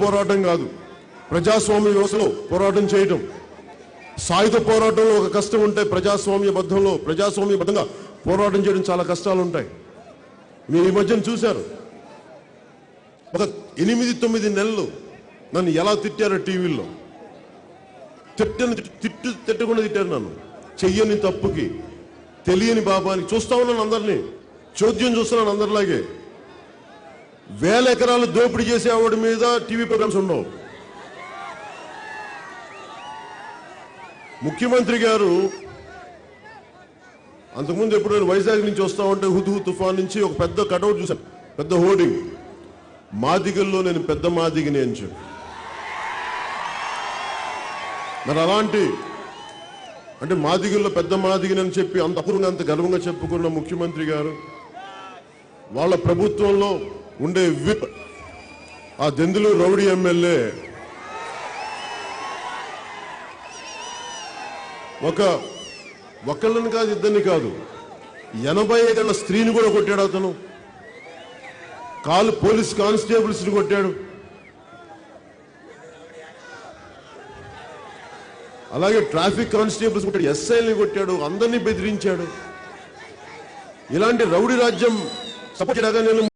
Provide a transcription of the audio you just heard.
పోరాటం కాదు. ప్రజాస్వామ్య వ్యవస్థలో పోరాటం చేయటం. సాయుధ పోరాటంలో ఒక కష్టం ఉంటే ప్రజాస్వామ్య బద్ధంలో ప్రజాస్వామ్యబద్ధంగా పోరాటం చేయడం చాలా కష్టాలు ఉంటాయి మీరు ఈ మధ్యన చూశారు. ఒక ఎనిమిది తొమ్మిది నెలలు నన్ను ఎలా తిట్టారో టీవీల్లో. తిట్టని తిట్టు తిట్టకుండా తిట్టారు నన్ను. చెయ్యని తప్పుకి తెలియని పాపానికి. చూస్తా ఉన్నాను అందరినీ. చోద్యం చూస్తున్నాను అందరిలాగే. వేల ఎకరాలు దోపిడీ చేసే ఆవిడ మీద టీవీ ప్రోగ్రామ్స్ ఉండవు. ముఖ్యమంత్రి గారు అంతకుముందు ఎప్పుడు నేను వైజాగ్ నుంచి వస్తా ఉంటే హుతుహు తుఫాన్ నుంచి ఒక పెద్ద కటౌట్ చూశాను. పెద్ద హోర్డింగ్. మాదిగల్లో నేను పెద్ద మాదిగిని అని చెప్పి. మరి అలాంటి అంటే మాదిగల్లో పెద్ద మాదిగిని అని చెప్పి అంత అపూర్వంగా అంత గర్వంగా చెప్పుకున్న ముఖ్యమంత్రి గారు వాళ్ళ ప్రభుత్వంలో ఉండే విప్ ఆ దెందులు రౌడీ ఎమ్మెల్యే ఒక ఒకళ్ళని కాదు ఇద్దరిని కాదు. ఎనభై ఐదేళ్ళ స్త్రీని కూడా కొట్టాడు అతను. కాలు పోలీస్ కానిస్టేబుల్స్ని కొట్టాడు. అలాగే ట్రాఫిక్ కానిస్టేబుల్స్ కొట్టాడు ఎస్ఐల్ని కొట్టాడు అందరినీ బెదిరించాడు. ఇలాంటి రౌడీ రాజ్యం సపోర్ట్ చేయడానికి నేను